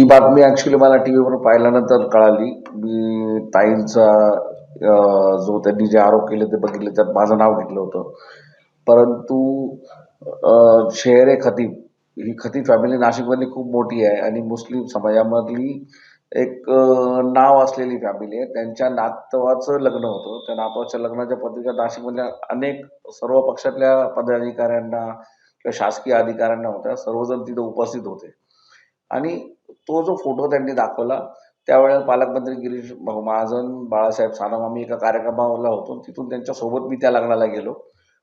ती बातमी ॲक्च्युली मला टी व्हीवर पाहिल्यानंतर कळाली. मी ताईंचा जो त्यांनी जे आरोप केले ते बघितले त्यात माझं नाव घेतलं होतं. परंतु अं, शेरे खतीब. ही खतीब फॅमिली नाशिकमधली खूप मोठी आहे आणि मुस्लिम समाजामधली एक नाव असलेली फॅमिली आहे. त्यांच्या नातवाचं लग्न होतं. त्या नातवाच्या लग्नाच्या पत्रिका नाशिकमधल्या अनेक सर्व पक्षातल्या पदाधिकाऱ्यांना किंवा शासकीय अधिकाऱ्यांना होत्या. सर्वजण तिथे उपस्थित होते. आणि तो जो फोटो त्यांनी दाखवला त्यावेळेला पालकमंत्री गिरीश भाऊ महाजन बाळासाहेब सानम आम्ही एका कार्यक्रमाला होतो. तिथून त्यांच्यासोबत मी त्या लग्नाला गेलो.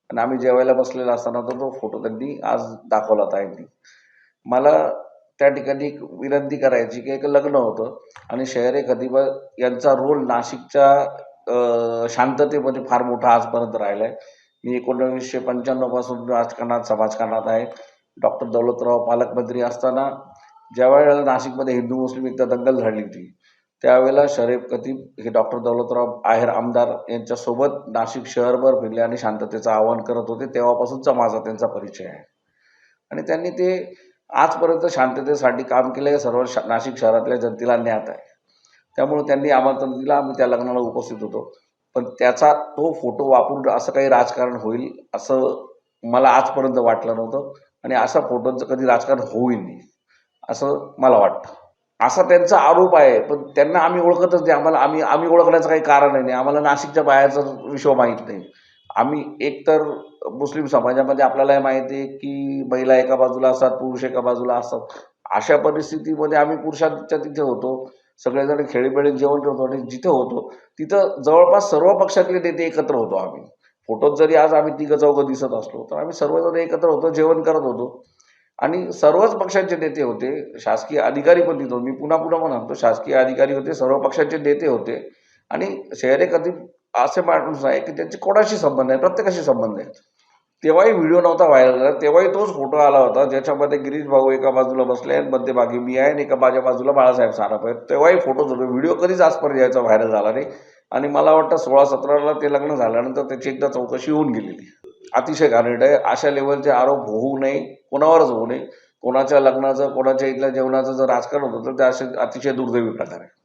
आणि आम्ही जेवायला बसलेला असताना तर तो फोटो त्यांनी आज दाखवला ताईंनी मला त्या ठिकाणी एक विनंती करायची की एक लग्न होतं आणि शहरे खदिबा यांचा रोल नाशिकच्या शांततेमध्ये फार मोठा आजपर्यंत राहिला आहे मी एकोणवीसशे पंच्याण्णवपासून राजकारणात समाजकारणात आहे. डॉक्टर दौलतराव पालकमंत्री असताना ज्या वेळेला नाशिकमध्ये हिंदू मुस्लिम एकदा दंगल झाली होती त्यावेळेला शरीफ खतीब हे डॉक्टर दौलतराव आहेर आमदार यांच्यासोबत नाशिक शहरभर फिरले आणि शांततेचं आवाहन करत होते. तेव्हापासूनचा माझा त्यांचा परिचय आहे. आणि त्यांनी ते आजपर्यंत शांततेसाठी काम केलं हे सर्व शा नाशिक शहरातल्या जनतेला ज्ञात आहे. त्यामुळे त्यांनी आमंत्रण दिलं आम्ही त्या लग्नाला उपस्थित होतो. पण त्याचा तो फोटो वापरून असं काही राजकारण होईल असं मला आजपर्यंत वाटलं नव्हतं आणि अशा फोटोंचं कधी राजकारण होईल नाही. असं मला वाटतं. असा त्यांचा आरोप आहे पण त्यांना आम्ही ओळखतच नाही. आम्हाला आम्ही आम्ही ओळखण्याचं काही कारण नाही. आम्हाला नाशिकच्या बाहेरचं विश्व माहीत नाही. आम्ही एकतर मुस्लिम समाजामध्ये आपल्याला माहिती आहे की महिला एका बाजूला असतात पुरुष एका बाजूला असतात. अशा परिस्थितीमध्ये आम्ही पुरुषांच्या तिथे होतो. सगळेजण खेळीमेळीत जेवण करतो आणि जिथे होतो तिथं जवळपास सर्व पक्षातले नेते एकत्र होतो आम्ही. फोटोत जरी आज आम्ही तिघं चौघं दिसत असलो तर आम्ही सर्वजण एकत्र होतो जेवण करत होतो. आणि सर्वच पक्षांचे नेते होते शासकीय अधिकारी पण तिथं मी पुन्हा पुन्हा म्हणतो शासकीय अधिकारी होते सर्व पक्षांचे नेते होते. आणि शहरे कधी असे माणूस आहे की त्यांचे कोणाशी संबंध आहे प्रत्येकाशी संबंध आहे तेव्हाही व्हिडिओ नव्हता व्हायरल झाला तेव्हाही तोच फोटो आला होता ज्याच्यामध्ये गिरीश भाऊ एका बाजूला बसले आहेत मध्यभागी मी आहे आणि एका माझ्या बाजूला बाळासाहेब सानप आहेत. तेव्हाही फोटो झालो व्हिडिओ कधीच आजपर्यंत यायचा व्हायरल झाला नाही. आणि मला वाटतं सोळा सतराला ते लग्न झाल्यानंतर त्याची एकदा चौकशी होऊन गेलेली अतिशय घाणेट आहे. अशा लेवलचे आरोप होऊ नये. कोणावरच होऊ नये. कोणाच्या लग्नाचं कोणाच्या इथल्या जेवणाचं जर राजकारण होतं तर ते असे अतिशय दुर्दैवी प्रकार आहे